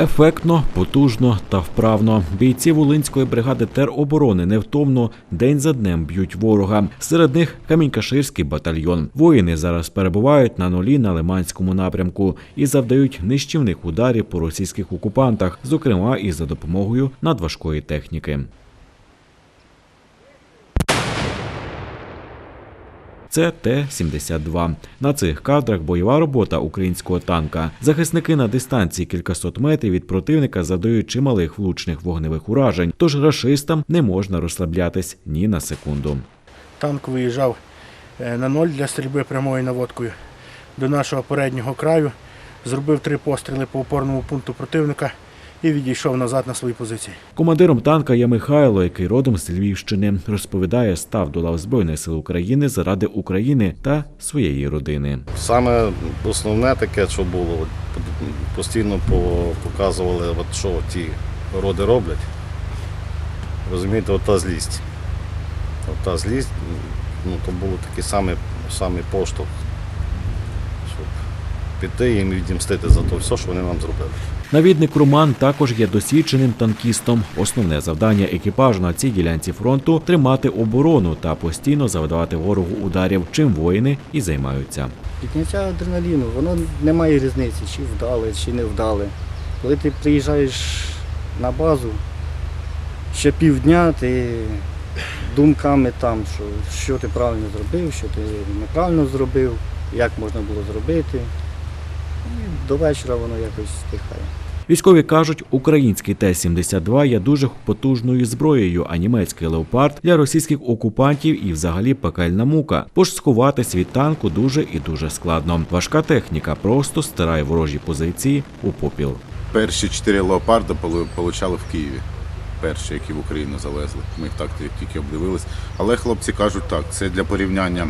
Ефектно, потужно та вправно. Бійці Волинської бригади тероборони невтомно день за днем б'ють ворога. Серед них Камінькаширський батальйон. Воїни зараз перебувають на нулі на Лиманському напрямку і завдають нищівних ударів по російських окупантах, зокрема і за допомогою надважкої техніки. Це Т-72. На цих кадрах бойова робота українського танка. Захисники на дистанції кількасот метрів від противника завдають чималих влучних вогневих уражень, тож рашистам не можна розслаблятись ні на секунду. Танк виїжджав е, на ноль для стрільби прямою наводкою до нашого переднього краю, зробив три постріли по опорному пункту противника і відійшов назад на свої позиції. Командиром танка є Михайло, який родом з Львівщини. Розповідає, став до лав Збройних сил України заради України та своєї родини. Саме основне таке, що було, постійно показували, от що ті роди роблять. Розумієте, от та злість. От та злість, ну, то було такий самий, самий поштовх, щоб піти їм і відімстити за те все, що вони нам зробили. Навідник Роман також є досвідченим танкістом. Основне завдання екіпажу на цій ділянці фронту тримати оборону та постійно завдавати ворогу ударів, чим воїни і займаються. Підняття адреналіну, воно не має різниці, чи вдали, чи не вдали. Коли ти приїжджаєш на базу, ще півдня ти думками там, що, що ти правильно зробив, що ти неправильно зробив, як можна було зробити. До вечора воно якось стихає. Військові кажуть, український Т-72 є дуже потужною зброєю, а німецький леопард для російських окупантів і взагалі пекельна мука. Бо ж сховатись від танку дуже і дуже складно. Важка техніка просто стирає ворожі позиції у попіл. Перші чотири леопарда полу- получали в Києві. Перші, які в Україну завезли. Ми їх так тільки обдивились. Але хлопці кажуть так, це для порівняння.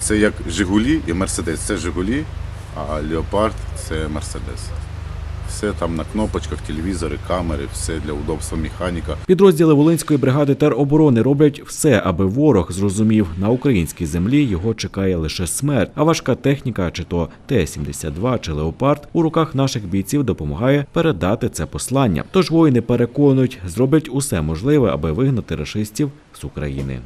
Це як Жигулі і Мерседес. Це Жигулі, а Леопард це Мерседес. Все там на кнопочках, телевізори, камери, все для удобства механіка. Підрозділи Волинської бригади тероборони роблять все, аби ворог зрозумів, на українській землі його чекає лише смерть. А важка техніка, чи то Т-72, чи Леопард, у руках наших бійців допомагає передати це послання. Тож воїни переконують, зроблять усе можливе, аби вигнати рашистів з України.